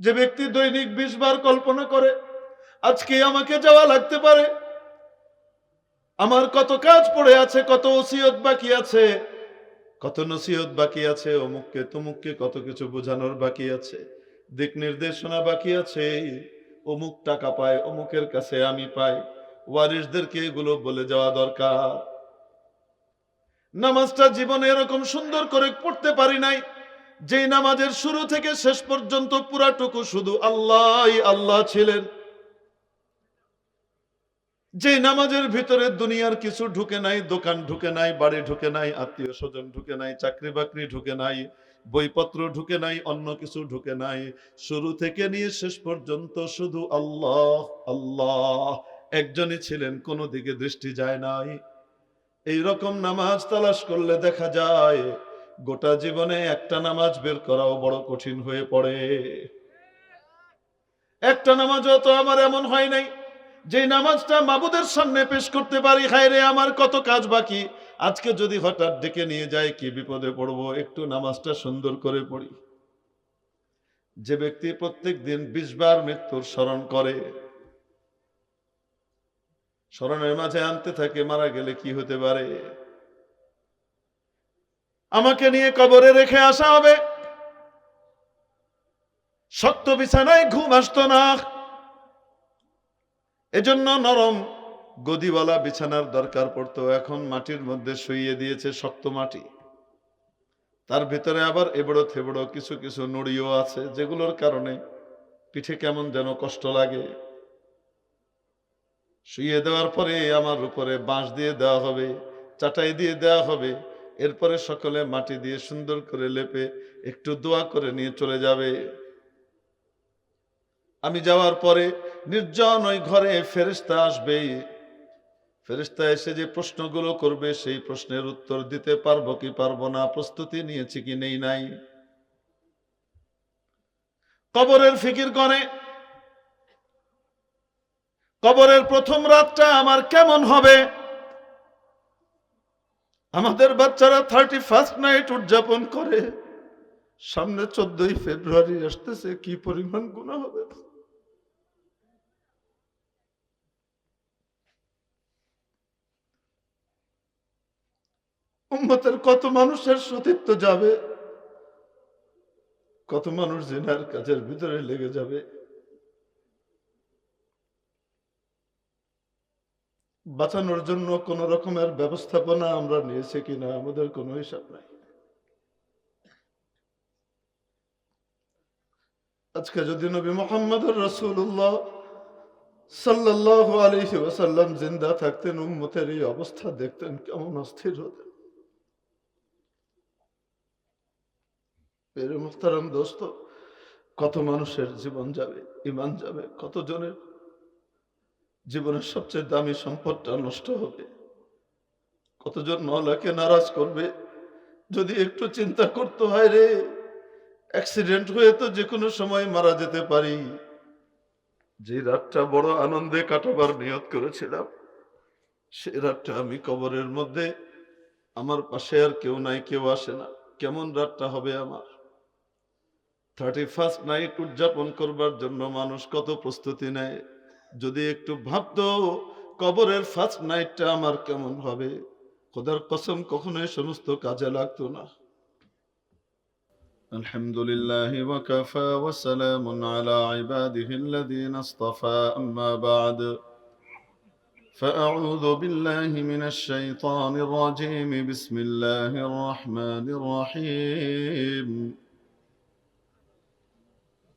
যে ব্যক্তি দৈনিক বিশ বার কল্পনা করে, আজকে আমাকে যাওয়া লাগতে পারে। আমার কত কাজ পড়ে আছে, কত ওসিয়ত বাকি আছে, কত নসিহত বাকি আছে, অমুককে তমুককে কত কিছু বোঝানোর বাকি আছে, দিক নির্দেশনা বাকি আছে, অমুক টাকা পায়, অমুকের কাছে আমি পাই ওয়ারিসদেরকে এগুলো বলে যাওয়া দরকার। নামাজটা জীবনে এরকম সুন্দর করে পড়তে পারি নাই যেই নামাজের শুরু থেকে শেষ পর্যন্ত পুরাটুকু শুধু আল্লাহ আল্লাহ ছিলেন। যে নামাজের ভিতরে দুনিয়ার কিছু ঢুকে নাই, দোকান ঢুকে নাই, বাড়ি ঢুকে নাই, আত্মীয় স্বজন ঢুকে নাই, চাকরি বাকরি ঢুকে নাই, বইপত্র ঢুকে নাই, অন্য কিছু ঢুকে নাই, শুরু থেকে নিয়ে শেষ পর্যন্ত শুধু আল্লাহ আল্লাহ। একজনই ছিলেন, কোনো দিকে দৃষ্টি যায় নাই। এই রকম নামাজ তালাশ করলে দেখা যায় গোটা জীবনে একটা নামাজ বের করাও বড় কঠিন হয়ে পড়ে। একটা নামাজও তো আমার এমন হয় নাই, যে নামাজটা মাবুদের সামনে পেশ করতে পারি হায় রে আমার কত কাজ বাকি। আজকে যদি হঠাৎ ডেকে নিয়ে যায় কি বিপদে পড়ব? একটু নামাজটা সুন্দর করে পড়ি। যে ব্যক্তি প্রত্যেক দিন বিশ বার মৃত্যুর স্মরণ করে, স্মরণের মাঝে আনতে থাকে, মারা গেলে কি হতে পারে? আমাকে নিয়ে কবরে রেখে আসা হবে। শক্ত বিছানায় ঘুম আসতো না। এজন্য নরম গদিওয়ালা বিছানার দরকার পড়তো। এখন মাটির মধ্যে শুইয়ে দিয়েছে শক্ত মাটি। তার ভিতরে আবার এবড়ো থেবড়ো কিছু কিছু নুড়িও আছে, যেগুলোর কারণে পিঠে কেমন যেন কষ্ট লাগে। শুইয়ে দেওয়ার পরে আমার উপরে বাঁশ দিয়ে দেওয়া হবে, চাটাই দিয়ে দেওয়া হবে। এরপরে সকলে মাটি দিয়ে সুন্দর করে লেপে একটু দোয়া করে নিয়ে চলে যাবে। আমি যাওয়ার পরে নির্জন ওই ঘরে ফেরেস্তা আসবে। ফেরেস্তা এসে যে প্রশ্নগুলো করবে, সেই প্রশ্নের উত্তর দিতে পারব কি পারব না, প্রস্তুতি নিয়েছি কি নেই নাই। কবরের ফিকির করে কবরের প্রথম রাতটা আমার কেমন হবে? আমাদের বাচ্চারা থার্টি ফার্স্ট নাইট উদযাপন করে। সামনে চোদ্দই ফেব্রুয়ারি আসতেছে, কি পরিমাণ গুণা হবে? উম্মতের কত মানুষের সতীত্ব যাবে? কত মানুষ জেনার কাজের ভিতরে লেগে যাবে? বাঁচানোর জন্য কোন রকমের ব্যবস্থাপনা আমরা নিয়েছি কিনা আমাদের কোনো হিসাব নাই। আজকে যদি নবী মোহাম্মদ রসুল্লাহ সাল্লাহ ওসাল্লাম জিন্দা থাকতেন, উম্মতের এই অবস্থা দেখতেন, কেমন অস্থির হতেন। দোস্ত, কত মানুষের জীবন যাবে ইমান যাবে কত জনের জীবনের সবচেয়ে দামি সম্পদটা নষ্ট হবে। কতজন মহলাকে নারাজ করবে? যদি একটু চিন্তা করতে হয় রে অ্যাক্সিডেন্ট হয়ে তো যে কোনো সময় মারা যেতে পারি। যে রাতটা বড় আনন্দে কাটাবার নিয়ত করেছিলাম, সে রাতটা আমি কবরের মধ্যে, আমার পাশে আর কেউ নাই, কেউ আসে না। কেমন রাতটা হবে আমার? থার্টি ফার্স্ট নাইট উদযাপন করবার জন্য মানুষ কত প্রস্তুতি নেয়? যদি একটু ভাবতো কবরের ফার্স্ট নাইটটা আমার কেমন হবে খোদার কসম কখনোই সমস্ত কাজে লাগতো না الحمد لله وكفى وسلام على عباده الذين اصطفى أما بعد فأعوذ بالله من الشيطان الرجيم بسم الله الرحمن الرحيم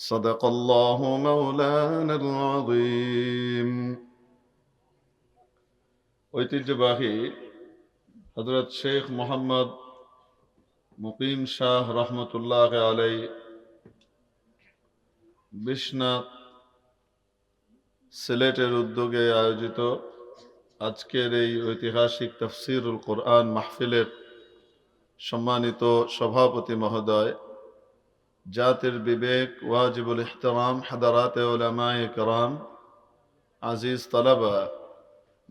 صدق الله مولانا العظيم ঐতিহ্যবাহী হজরত শেখ মোহাম্মদ মুকিম শাহ রহমতুল্লাহ আলাই বিশ্বনাথ সিলেটের উদ্যোগে আয়োজিত আজকের এই ঐতিহাসিক তফসিরুল কোরআন মাহফিলের সম্মানিত সভাপতি মহোদয় জাতির বিবেক, ওয়াজিবুল ইহতারাম, হাদারাত ওলামায়ে কেরাম, আজিজ তালাবা,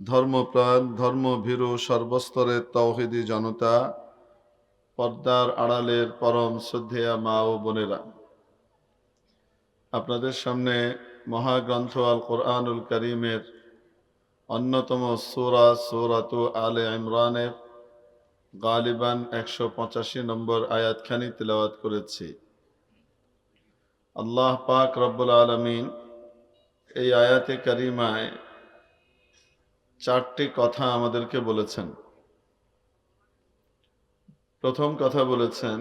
ধর্মপ্রাণ, ধর্মভীরু সর্বস্তরের তৌহিদি জনতা, পর্দার আড়ালের পরম শ্রদ্ধেয়া মা ও বোনেরা। আপনাদের সামনে মহাগ্রন্থ আল কোরআনুল করিমের অন্যতম সুরা, সুরাতু আলে ইমরানের গালিবান একশো পঁচাশি নম্বর আয়াতখানি তিলাওয়াত করেছি। আল্লাহ পাক রব্বুল আলমিন এই আয়াতে কারিমায় চারটি কথা আমাদেরকে বলেছেন। প্রথম কথা বলেছেন,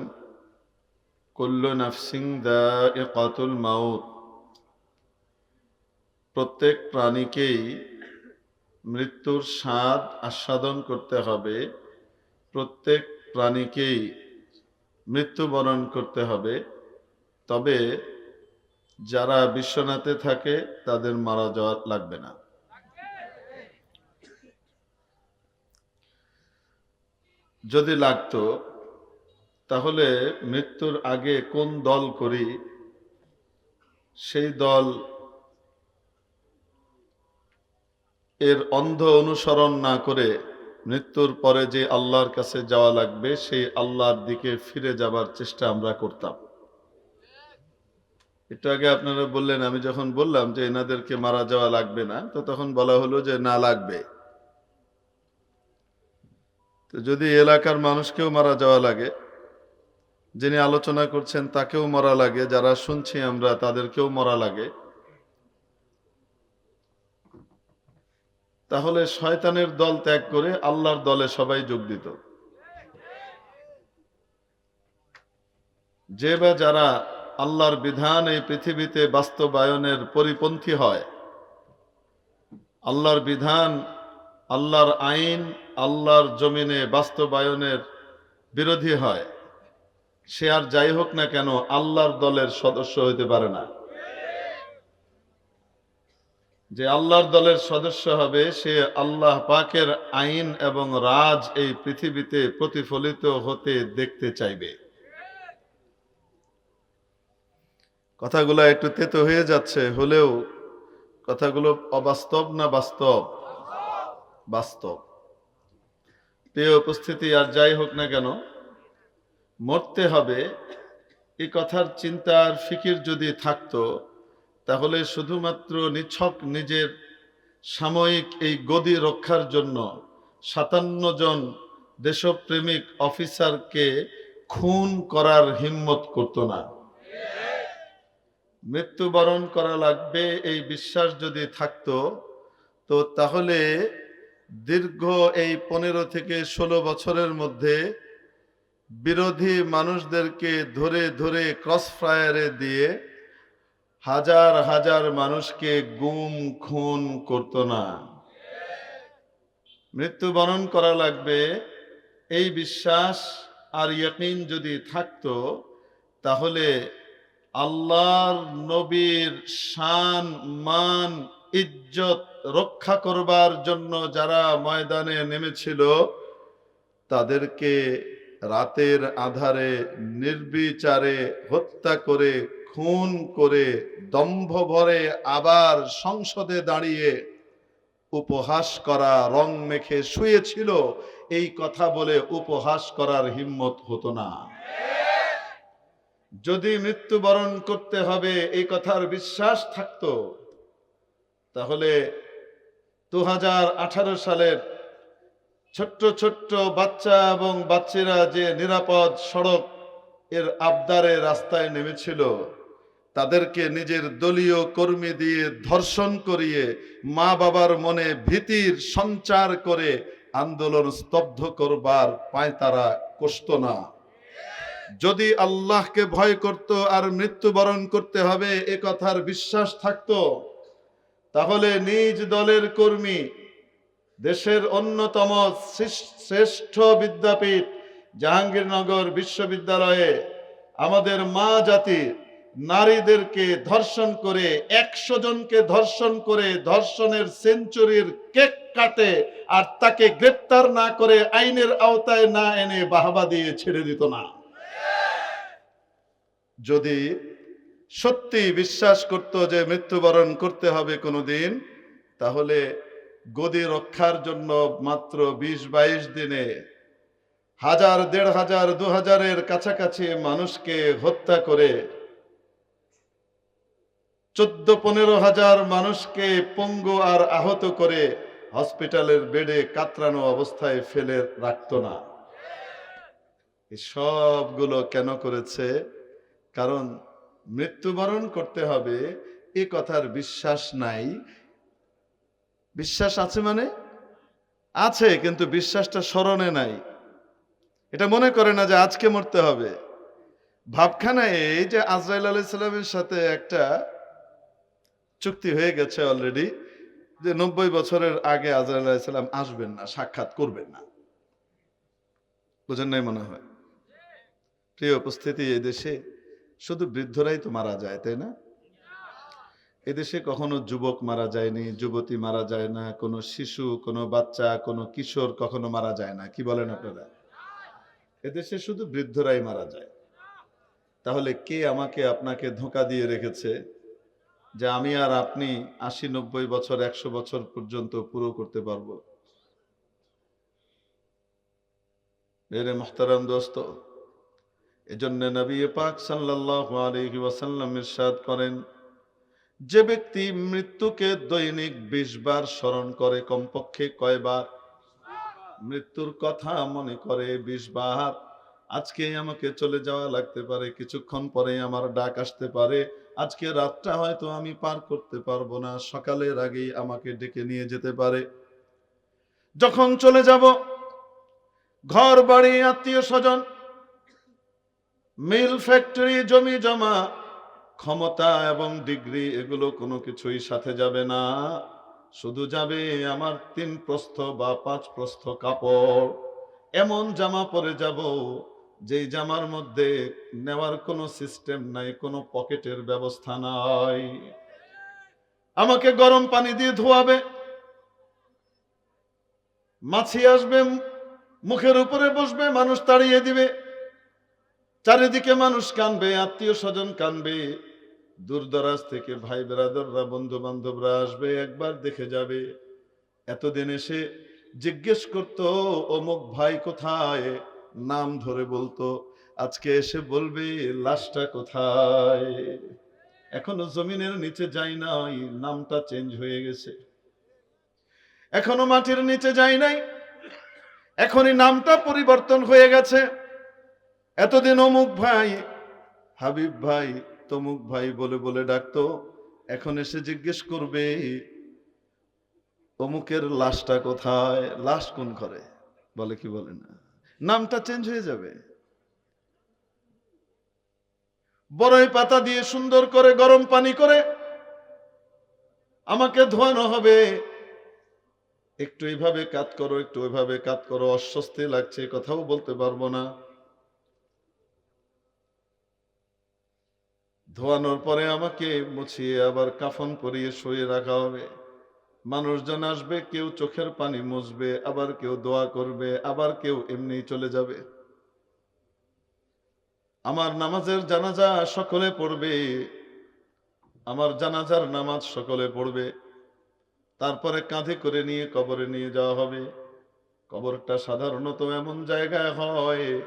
কুল্লু নাফসিং দা কাতুল মাউত। প্রত্যেক প্রাণীকেই মৃত্যুর স্বাদ আস্বাদন করতে হবে। প্রত্যেক প্রাণীকেই মৃত্যুবরণ করতে হবে। তবে যারা বিশ্বনাথে থাকে, তাদের মারা যাওয়া লাগবে না। যদি লাগতো, তাহলে মৃত্যুর আগে কোন দল করি? সেই দল এর অন্ধ অনুসরণ না করে মৃত্যুর পরে যে আল্লাহর কাছে যাওয়া লাগবে, সেই আল্লাহর দিকে ফিরে যাবার চেষ্টা আমরা করতাম। একটু আগে আপনারা বললেন, আমি যখন বললাম যে এনাদেরকে মারা যাওয়া লাগবে না, তো তখন বলা হলো যে না লাগবে। তো যদি এলাকার মানুষকেও মারা যাওয়া লাগে, যিনি আলোচনা করছেন তাকেও মরা লাগে, যারা শুনছি আমরা তাদেরকেও মরা লাগে, তাহলে শয়তানের দল ত্যাগ করে আল্লাহর দলে সবাই যোগ দিত। যে বা যারা আল্লাহর বিধান এই পৃথিবীতে বাস্তবায়নের পরিপন্থী হয়। আল্লাহর বিধান, আল্লাহর আইন, আল্লাহর জমিনে বাস্তবায়নের বিরোধী হয়। সে আর যাই হোক না কেন আল্লাহর দলের সদস্য হইতে পারে না। যে আল্লাহর দলের সদস্য হবে, সে আল্লাহ পাকের আইন এবং রাজ এই পৃথিবীতে প্রতিফলিত হতে দেখতে চাইবে। কথাগুলো একটু তেতো হয়ে যাচ্ছে, হলেও কথাগুলো অবাস্তব না বাস্তব? বাস্তব। প্রিয় উপস্থিতি, আর যাই হোক না কেন, মরতে হবে এই কথার চিন্তার ফিকির যদি থাকতো, তাহলে শুধুমাত্র নিছক নিজের সাময়িক এই গদি রক্ষার জন্য সাতান্ন জন দেশপ্রেমিক অফিসারকে খুন করার হিম্মত করত না। মৃত্যুবরণ করা লাগবে, এই বিশ্বাস যদি থাকতো, তো তাহলে দীর্ঘ এই পনেরো থেকে ষোলো বছরের মধ্যে বিরোধী মানুষদেরকে ধরে ধরে ক্রস ফায়ারে দিয়ে হাজার হাজার মানুষকে গুম, খুন করত না। মৃত্যুবরণ করা লাগবে, এই বিশ্বাস আর ইয়কিন যদি থাকতো, তাহলে আল্লাহর নবীর শান, মান, ইজ্জত রক্ষা করবার জন্য যারা ময়দানে নেমেছিল, তাদেরকে রাতের আধারে নির্বিচারে হত্যা করে, খুন করে, দম্ভ ভরে আবার সংসদে দাঁড়িয়ে উপহাস করা, রং মেখে শুয়েছিল, এই কথা বলে উপহাস করার হিম্মত হতো না। যদি মৃত্যুবরণ করতে হবে, এই কথার বিশ্বাস থাকতো, তাহলে দু হাজার আঠারো সালের ছোট্ট ছোট্ট বাচ্চা এবং বাচ্চারা যে নিরাপদ সড়ক এর আবদারে রাস্তায় নেমেছিল, তাদেরকে নিজের দলীয় কর্মী দিয়ে ধর্ষণ করিয়ে মা বাবার মনে ভীতির সঞ্চার করে আন্দোলন স্তব্ধ করবার পায় তারা কষ্ট না। যদি আল্লাহকে ভয় করত আর মৃত্যুবরণ করতে হবে, এ কথার বিশ্বাস থাকতো। তাহলে নিজ দলের কর্মী, দেশের অন্যতম শ্রেষ্ঠ বিদ্যাপীঠ, জাহাঙ্গীরনগর বিশ্ববিদ্যালয়ে আমাদের মা জাতি নারীদেরকে ধর্ষণ করে, একশো জনকে ধর্ষণ করে, ধর্ষণের সেঞ্চুরির কেক কাটে আর তাকে গ্রেপ্তার না করে আইনের আওতায় না এনে বাহাবা দিয়ে ছেড়ে দিত না। যদি সত্যি বিশ্বাস করত যে মৃত্যুবরণ করতে হবে কোনোদিন, তাহলে গদি রক্ষার জন্য মাত্র বিশ বাইশ দিনে হাজার, দেড় হাজার, দু হাজারের কাছাকাছি মানুষকে হত্যা করে চোদ্দ, পনেরো হাজার মানুষকে পঙ্গু আর আহত করে হসপিটালের বেডে কাতরানো অবস্থায় ফেলে রাখতো না। সবগুলো কেন করেছে? কারণ মৃত্যুবরণ করতে হবে, এ কথার বিশ্বাস নাই। বিশ্বাস আছে মানে? আছে, কিন্তু বিশ্বাসটা স্মরণে নাই। এটা মনে করে না যে আজকে মরতে হবে। ভাবখানা এই যে আজরাইল আলাইসাল্লামের সাথে একটা চুক্তি হয়ে গেছে অলরেডি যে নব্বই বছরের আগে আজরাইল আলাইসাল্লাম আসবেন না, সাক্ষাৎ করবেন না। বুঝেন নাই মনে হয়? প্রিয় উপস্থিতি এই দেশে শুধু বৃদ্ধরাই তো মারা যায়, তাই না? এদেশে কখনো যুবক মারা যায়নি, যুবতী মারা যায় না, কোনো শিশু, কোনো বাচ্চা, কোনো কিশোর কখনো মারা যায় না, কি বলেন আপনারা? এদেশে শুধু বৃদ্ধরাই মারা যায়। তাহলে কে আমাকে আপনাকে ধোঁকা দিয়ে রেখেছে যে আমি আর আপনি আশি নব্বই বছর, একশো বছর পর্যন্ত পুরো করতে পারব? মেরে দোস্ত এজন্য নবী পাক সাল্লাল্লাহু আলাইহি ওয়াসাল্লাম ইরশাদ করেন, যে ব্যক্তি মৃত্যুকে দৈনিক বিশ বার স্মরণ করে কমপক্ষে কয়বার? মৃত্যুর কথা মনে করে বিশ বার। আজকে আমাকে চলে যাওয়া লাগতে পারে, কিছুক্ষণ পরে আমার ডাক আসতে পারে। আজকে রাতটা হয়তো আমি পার করতে পারব না, সকালের আগেই আমাকে ডেকে নিয়ে যেতে পারে। যখন চলে যাব, ঘর বাড়ি, আত্মীয় স্বজন মিল ফ্যাক্টরি, জমি জমা, ক্ষমতা এবং ডিগ্রি, এগুলো কোনো কিছুই সাথে যাবে না। শুধু যাবে আমার তিন প্রস্থ বা পাঁচ প্রস্থ কাপড়। এমন জামা পরে যাব, যেই জামার মধ্যে নেওয়ার কোনো সিস্টেম নাই, কোনো পকেটের ব্যবস্থা নাই। আমাকে গরম পানি দিয়ে ধোয়াবে। মাছি আসবে, মুখের উপরে বসবে, মানুষ তাড়িয়ে দিবে। চারিদিকে মানুষ কানবে, আত্মীয় স্বজন কানবে। দূর দরাজ থেকে ভাই বেরাদররা, বন্ধু বান্ধবরা আসবে, একবার দেখে যাবে। এতদিন এসে জিজ্ঞেস করতো, অমুক ভাই কোথায়? নাম ধরে বলতো, আজকে এসে বলবে, লাশটা কোথায়? এখনও জমিনের নিচে যাই নাই, নামটা চেঞ্জ হয়ে গেছে। এখনও মাটির নিচে যাই নাই, এখনই নামটা পরিবর্তন হয়ে গেছে। এতদিন অমুক ভাই, হাবিব ভাই, তমুক ভাই বলে বলে ডাকতো, এখন এসে জিজ্ঞেস করবে অমুকের লাশটা কোথায়, লাশ কোন করে বলে কি বলে না। নামটা চেঞ্জ হয়ে যাবে। বড়ই পাতা দিয়ে সুন্দর করে গরম পানি করে আমাকে ধোয়ানো হবে। একটু এইভাবে কাত করো, একটু ওইভাবে কাত করো, অস্বস্তি লাগছে, কথাও বলতে পারব না। ধোয়ানোর পরে আমাকে মুছিয়ে আবার কাফন পরিয়ে শুয়ে রাখা হবে। মানুষজন আসবে, কেউ চোখের পানি মুছবে, আবার কেউ দোয়া করবে, আবার কেউ এমনি চলে যাবে। আমার নামাজের জানাজা সকলে পড়বে, আমার জানাজার নামাজ সকলে পড়বে। তারপরে কাঁধে করে নিয়ে কবরে নিয়ে যাওয়া হবে। কবরটা সাধারণত এমন জায়গায় হয়,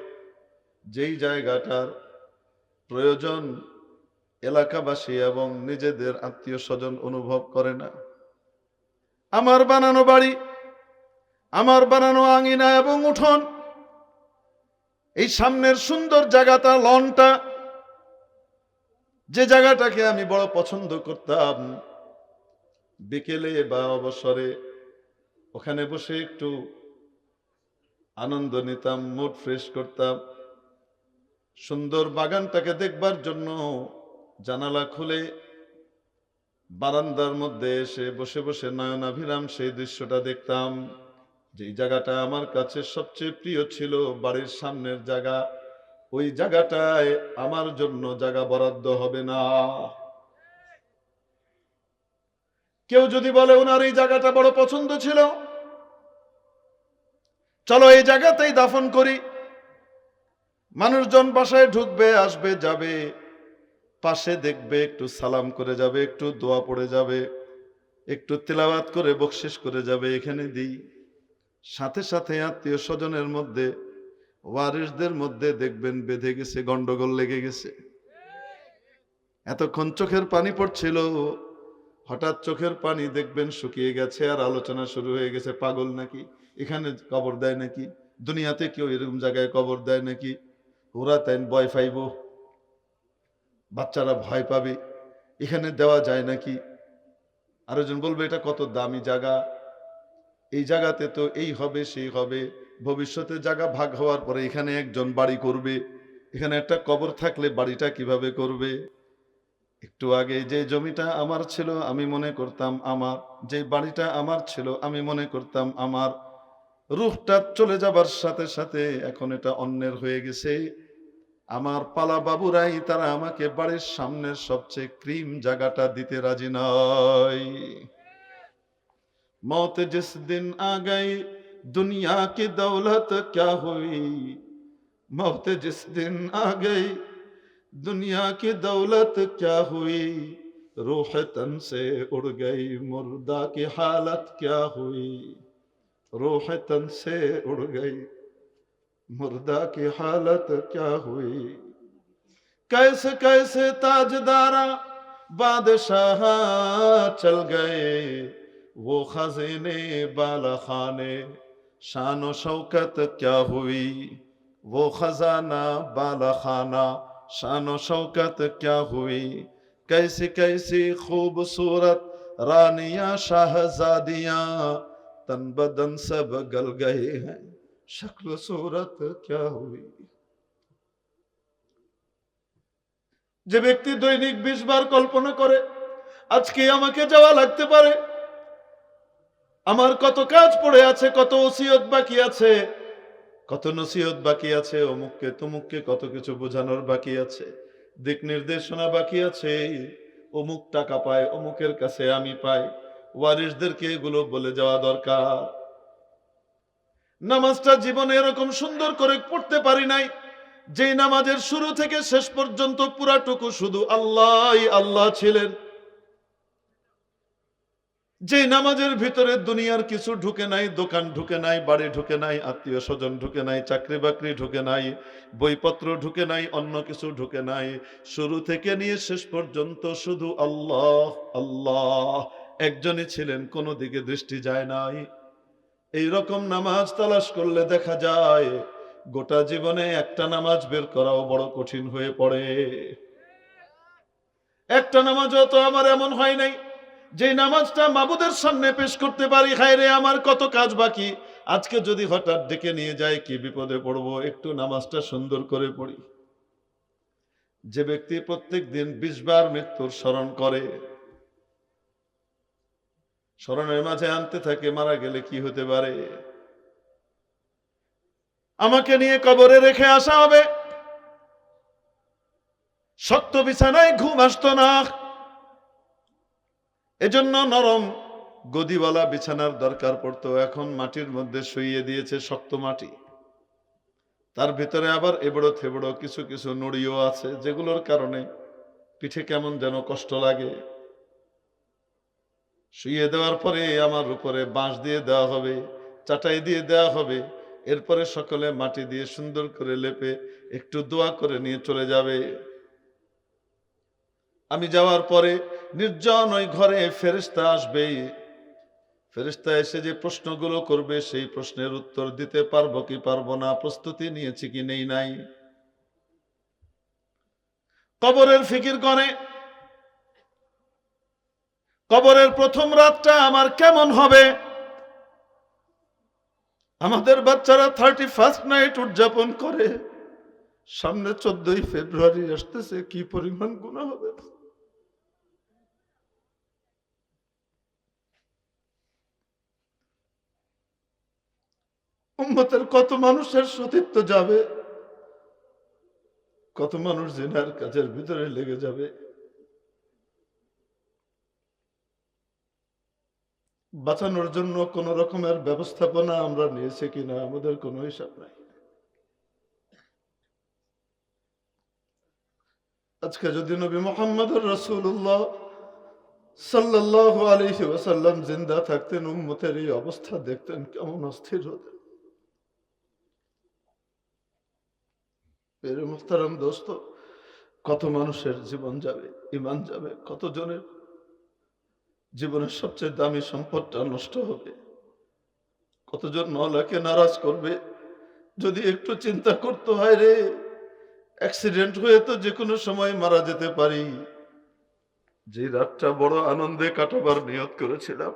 যেই জায়গাটার প্রয়োজন এলাকাবাসী এবং নিজেদের আত্মীয় স্বজন অনুভব করে না। আমার বানানো বাড়ি, আমার বানানো আঙিনা এবং উঠোন, এই সামনের সুন্দর জায়গাটা, লনটা, যে জায়গাটাকে আমি বড় পছন্দ করতাম, বিকেলে বা অবসরে ওখানে বসে একটু আনন্দ নিতাম মুড ফ্রেশ করতাম। সুন্দর বাগানটাকে দেখবার জন্য জানালা খুলে বারান্দার মধ্যে এসে বসে বসে নয়নাভিরাম সেই দৃশ্যটা দেখতাম, যেই জায়গাটা আমার কাছে সবচেয়ে প্রিয় ছিল, বাড়ির সামনের জায়গা। ওই জায়গাটায় আমার জন্য জায়গা বরাদ্দ হবে না। কেউ যদি বলে ওনার এই জায়গাটা বড় পছন্দ ছিল, চলো এই জায়গাতেই দাফন করি। মানুষজন বাসায় ঢুকবে, আসবে, যাবে। পাশে দেখবে, একটু সালাম করে যাবে, একটু দোয়া পড়ে যাবে, একটু তেলাওয়াত করে বকশিস করে যাবে এখানে দিই। সাথে সাথে আত্মীয় স্বজনের মধ্যে ওয়ারিসদের মধ্যে দেখবেন বেঁধে গেছে, গন্ডগোল লেগে গেছে। এতক্ষণ চোখের পানি পড়ছিল, হঠাৎ চোখের পানি দেখবেন শুকিয়ে গেছে, আর আলোচনা শুরু হয়ে গেছে, পাগল নাকি? এখানে কবর দেয় নাকি? দুনিয়াতে কেউ এরকম জায়গায় কবর দেয় নাকি? ওরা তাই ভয় পাইব। বাচ্চারা ভয় পাবে। এখানে দেওয়া যায় নাকি? আরেকজন বলবে, এটা কত দামি জায়গা? এই জায়গাতে তো এই হবে, সেই হবে। ভবিষ্যতে জায়গা ভাগ হওয়ার পরে এখানে একজন বাড়ি করবে। এখানে একটা কবর থাকলে বাড়িটা কীভাবে করবে? একটু আগে যে জমিটা আমার ছিল, আমি মনে করতাম আমার। যে বাড়িটা আমার ছিল, আমি মনে করতাম আমার। রূপটা চলে যাবার সাথে সাথে এখন এটা অন্যের হয়ে গেছে। আমার পালা বাবুরাই, তারা আমাকে বাড়ির সামনে সবচেয়ে ক্রিম জায়গাটা দিতে রাজি নয়। মত জিস দিন আ গই দুনিয়া কি দৌলত ক্যা হুই? মত জিস দিন আ গই দুনিয়া কি দৌলত ক্যা হুই? রুহ তন সে উড় গই, মুর্দা কি হালত ক্যা হুই? রুহ তন সে উড় গই مردہ کی حالت کیا ہوئی؟ کیسے کیسے تاجدارہ بادشاہ چل گئے؟ وہ خزینے بالا خانے، شان و شوکت کیا ہوئی؟ وہ خزانہ بالا خانہ، شان و شوکت کیا ہوئی؟ کیسی کیسی خوبصورت رانیاں، شاہزادیاں تن بدن سب گل گئے ہیں۔ शक्ल सूरत क्या हुई যে ব্যক্তি দৈনিক বিশ বার কল্পনা করে আজকে আমাকে যাওয়া লাগতে পারে আমার কত কাজ পড়ে আছে কত ওসিয়ত বাকি আছে কত নসিহত বাকি আছে অমুককে তমুককে কত কিছু বোঝানোর বাকি আছে দিক নির্দেশনা বাকি আছে অমুক টাকা পায় অমুকের কাছে আমি পাই ওয়ারিসদেরকে এগুলো বলে যাওয়া দরকার নামাজটা জীবনে এরকম সুন্দর করে পড়তে পারি নাই। যে নামাজের শুরু থেকে শেষ পর্যন্ত পুরাটুকু শুধু আল্লাহ আল্লাহ ছিলেন। যে নামাজের ভিতরে দুনিয়ার কিছু ঢুকে নাই, দোকান ঢুকে নাই, বাড়ি ঢুকে নাই, আত্মীয় স্বজন ঢুকে নাই, চাকরি বাকরি ঢুকে নাই, বইপত্র ঢুকে নাই, অন্য কিছু ঢুকে নাই। শুরু থেকে নিয়ে শেষ পর্যন্ত শুধু আল্লাহ আল্লাহ। একজনই ছিলেন, কোনো দিকে দৃষ্টি যায় নাই। এই রকম নামাজ তালাশ করলে দেখা যায় গোটা জীবনে একটা নামাজ বের করাও বড় কঠিন হয়ে পড়ে। একটা নামাজও তো আমার এমন হয় নাই, যে নামাজটা মাবুদের সামনে পেশ করতে পারি, হায়রে আমার কত কাজ বাকি। আজকে যদি হঠাৎ ডেকে নিয়ে যায় কি বিপদে পড়ব? একটু নামাজটা সুন্দর করে পড়ি। যে ব্যক্তি প্রত্যেক দিন বিশ বার মৃত্যুর স্মরণ করে স্মরণের মাঝে আনতে থাকে, মারা গেলে কি হতে পারে? আমাকে নিয়ে কবরে রেখে আসা হবে। শক্ত বিছানায় ঘুম আসতো না। এজন্য নরম গদিওয়ালা বিছানার দরকার পড়তো। এখন মাটির মধ্যে শুইয়ে দিয়েছে শক্ত মাটি। তার ভিতরে আবার এবড়ো থেবড়ো কিছু কিছু নড়িও আছে, যেগুলোর কারণে পিঠে কেমন যেন কষ্ট লাগে। শুইয়ে দেওয়ার পরে আমার উপরে বাঁশ দিয়ে দেওয়া হবে, চাটাই দিয়ে দেওয়া হবে। এরপরে সকলে মাটি দিয়ে সুন্দর করে লেপে একটু দোয়া করে নিয়ে চলে যাবে। আমি যাওয়ার পরে নির্জন ওই ঘরে ফেরিস্তা আসবে। ফেরিস্তা এসে যে প্রশ্নগুলো করবে, সেই প্রশ্নের উত্তর দিতে পারব কি পারব না, প্রস্তুতি নিয়েছি কি নেই নাই। কবরের ফিকির করে কবরের প্রথম রাতটা আমার কেমন হবে? আমাদের বাচ্চারা থার্টি ফার্স্ট নাইট উদযাপন করে। সামনে চোদ্দই ফেব্রুয়ারি আসতেছে, কি পরিমাণ গুণা হবে? উম্মতের কত মানুষের সতীত্ব যাবে? কত মানুষ জেনার কাজের ভিতরে লেগে যাবে? বাঁচানোর জন্য কোন রকমের ব্যবস্থাপনা আমরা নিয়েছি কিনা আমাদের কোনো হিসাব নাই। আজকে যদি নবী মোহাম্মদ রসুল্লাহ সাল্লাহ ওসাল্লাম জিন্দা থাকতেন, উম্মতের এই অবস্থা দেখতেন, কেমন অস্থির হতেন। দোস্ত, কত মানুষের জীবন যাবে ইমান যাবে কত জনের জীবনের সবচেয়ে দামি সম্পদটা নষ্ট হবে। কতজন নলাকে নারাজ করবে? যদি একটু চিন্তা করতে হয় রে অ্যাক্সিডেন্ট হয়ে তো যে কোনো সময় মারা যেতে পারি। যে রাতটা বড় আনন্দে কাটাবার নিয়ত করেছিলাম,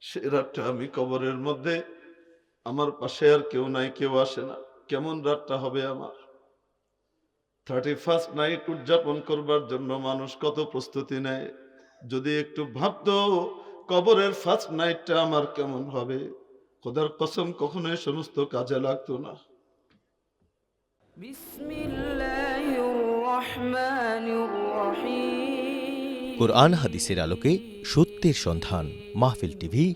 সে রাতটা আমি কবরের মধ্যে, আমার পাশে আর কেউ নাই, কেউ আসে না। কেমন রাতটা হবে আমার? থার্টি ফার্স্ট নাইট উদযাপন করবার জন্য মানুষ কত প্রস্তুতি নেয়? যদি একটু ভাবতো কবরের ফার্স্ট নাইটটা আমার কেমন হবে? খোদার কসম কখনো সমস্ত কাজে লাগতো না। কোরআন হাদিসের আলোকে সত্যের সন্ধান মাহফিল টিভি